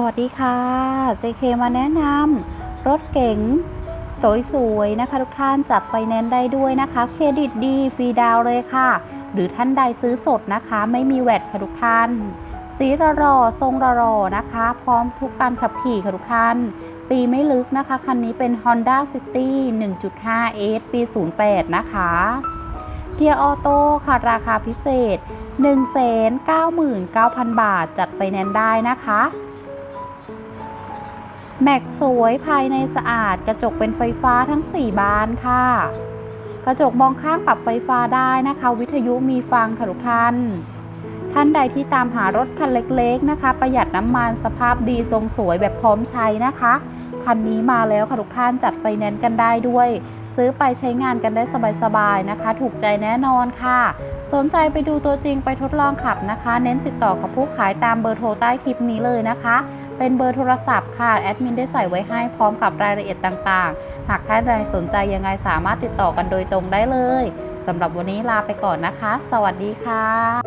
สวัสดีค่ะ JK มาแนะนำรถเก๋งสวยๆนะคะ ทุกท่านจัดไฟแนนซ์ได้ด้วยนะคะ เครดิตดีฟรีดาวเลยค่ะ หรือท่านใดซื้อสดนะคะ ไม่มีแวดค่ะทุกท่านสีระรอทรงระรอนะคะ พร้อมทุกการขับขี่ค่ะทุกท่าน ปีไม่ลึกนะคะ คันนี้เป็น Honda City 1.5 S ปี 08 นะคะ เกียร์ออโต้ค่ะ ราคาพิเศษ 199,000 บาท จัดไฟแนนซ์ได้นะคะ แม็กสวยภายในสะอาด กระจกเป็นไฟฟ้าทั้ง 4 บานค่ะ กระจกมองข้างปรับไฟฟ้าได้นะคะ วิทยุมีฟังค่ะทุกท่าน ท่านใดที่ตามหารถคันเล็กๆนะคะ ประหยัดน้ำมันสภาพดีทรงสวยแบบพร้อมใช้นะคะ คันนี้มาแล้วค่ะทุกท่านจัดไฟแนนซ์กันได้ด้วย ซื้อไปใช้งานกันได้สบายๆนะคะ ถูกใจแน่นอนค่ะ สนใจไปดูตัวจริงไปทดลองขับนะคะ เน้นติดต่อกับผู้ขายตามเบอร์โทรใต้คลิปนี้เลยนะคะ เป็นเบอร์โทรศัพท์ค่ะแอดมินได้ใส่ไว้ให้พร้อมกับรายละเอียดต่างๆ หากท่านใดสนใจยังไงสามารถติดต่อกันโดยตรงได้เลยสำหรับวันนี้ลาไปก่อนนะคะ สวัสดีค่ะ